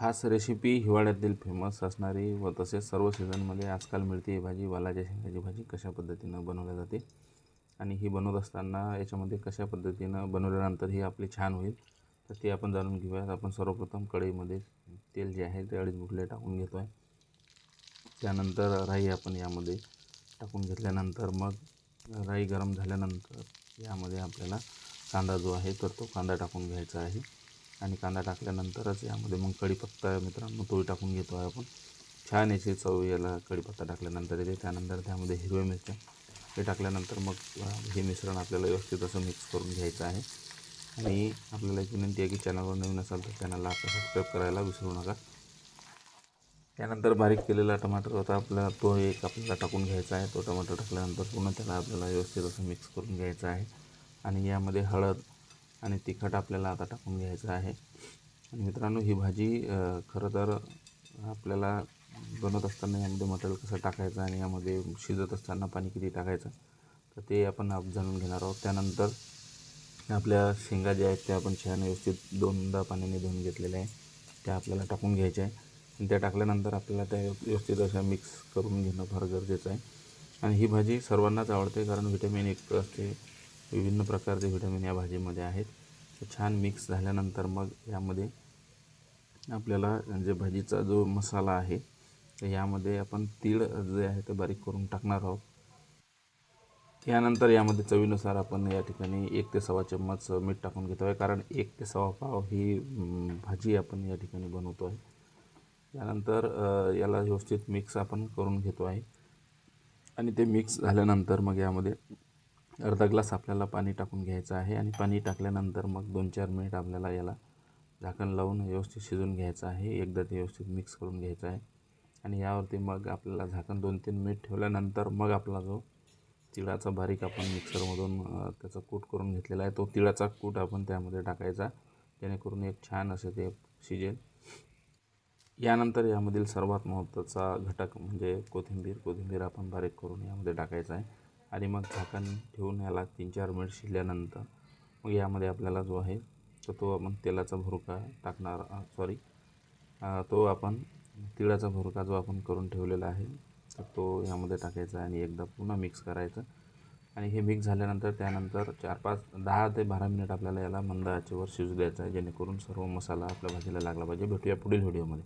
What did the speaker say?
खास रेसिपी हिवाळ्यातील फेमस असणारी व तसेच सर्व सीझनमध्ये आजकाल मिळते ही भाजी. वालाच्या शेंगाची भाजी कशा पद्धतीनं बनवल्या जाते आणि ही बनवत असताना याच्यामध्ये कशा पद्धतीनं बनवल्यानंतर ही आपली छान होईल तर ते आपण जाणून घेऊयात. आपण सर्वप्रथम कढईमध्ये तेल जे आहे ते अडीच बुटले टाकून घेतो आहे त्यानंतर राई आपण यामध्ये टाकून घेतल्यानंतर मग राई गरम झाल्यानंतर यामध्ये आपल्याला कांदा जो आहे तर तो कांदा टाकून घ्यायचा आहे. आणि कांदा टाकल्यानंतरच यामध्ये मग कढीपत्ता मित्रांनो तोही टाकून घेतो आहे आपण. छान याची चव याला कढीपत्ता टाकल्यानंतर येते. त्यानंतर त्यामध्ये हिरव्या मिरच्या हे टाकल्यानंतर मग हे मिश्रण आपल्याला व्यवस्थित असं मिक्स करून घ्यायचं आहे. आणि आपल्याला एक विनंती आहे की चॅनलवर नवीन असाल तर चॅनलला आपल्या सबस्क्राईब करायला विसरू नका. त्यानंतर बारीक केलेला टमाटर होता. आपल्याला तो एक आपल्याला टाकून घ्यायचा आहे. तो टमाटर टाकल्यानंतर पुन्हा त्याला आपल्याला व्यवस्थित असं मिक्स करून घ्यायचं आहे. आणि यामध्ये हळद आणि तिखट आपल्याला आता टाकून घ्यायचं आहे. आणि मित्रांनो ही भाजी खरं तर आपल्याला बनवत असताना यामध्ये मटेरियल कसं टाकायचं आणि यामध्ये शिजत असताना पाणी किती टाकायचं तर ते आपण आप जाणून घेणार आहोत. त्यानंतर आपल्या शेंगा ज्या आहेत त्या आपण छान व्यवस्थित दोनदा पाण्याने धुवून घेतलेल्या आहे त्या आपल्याला टाकून घ्यायच्या आहे आणि त्या टाकल्यानंतर आपल्याला त्या व्यवस्थित अशा मिक्स करून घेणं फार गरजेचं आहे. आणि ही भाजी सर्वांनाच आवडते कारण व्हिटॅमिन एक असते. विभिन्न प्रकारचे व्हिटॅमिन या भाजीमध्ये आहेत. छान मिक्स झाल्यानंतर मग यामध्ये आपल्याला जे भाजीचा जो मसाला आहे तर यामध्ये आपण तीळ जे आहे ते बारीक करून टाकणार आहोत. त्यानंतर यामध्ये चवीनुसार आपण या ठिकाणी एक ते सव्वा चम्मच मीठ टाकून घेतो आहे कारण एक ते सव्वा पाव ही भाजी आपण या ठिकाणी बनवतो आहे. त्यानंतर याला व्यवस्थित मिक्स आपण करून घेतो आहे. आणि ते मिक्स झाल्यानंतर मग यामध्ये अर्धा ग्लास आपल्याला पाणी टाकून घ्यायचं आहे आणि पाणी टाकल्यानंतर मग दोन चार मिनिट आपल्याला याला झाकण लावून व्यवस्थित शिजवून घ्यायचं आहे. एकदा ते व्यवस्थित मिक्स करून घ्यायचं आहे. आणि यावरती मग आपल्याला झाकण दोन तीन मिनिट ठेवल्यानंतर मग आपला जो तिळाचा बारीक आपण मिक्सरमधून त्याचा कूट करून घेतलेला आहे तो तिळाचा कूट आपण त्यामध्ये टाकायचा जेणेकरून एक छान असं ते शिजेल. यानंतर यामधील सर्वात महत्त्वाचा घटक म्हणजे कोथिंबीर कोथिंबीर आपण बारीक करून यामध्ये टाकायचा आहे. आणि मग झाकण ठेवून याला तीन चार मिनिट शिजल्यानंतर मग यामध्ये आपल्याला जो आहे तर तो आपण तेलाचा भुरका टाकणार सॉरी तो आपण तिळाचा भुरका जो आपण करून ठेवलेला आहे तर तो यामध्ये टाकायचा आणि एकदा पुन्हा मिक्स करायचं. आणि हे मिक्स झाल्यानंतर त्यानंतर चार पाच दहा ते बारा मिनिट आपल्याला याला मंद आचेवर शिजू द्यायचं आहे जेणेकरून सर्व मसाला आपल्या भाजीला लागला पाहिजे. भेटूया पुढील व्हिडिओमध्ये